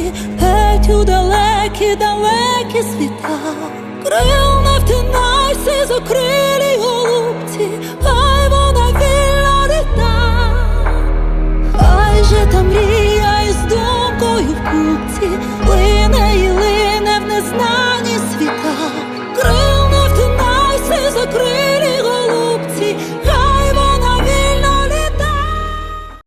землі, геть у далекі, далекі світа, крил не втинайся з.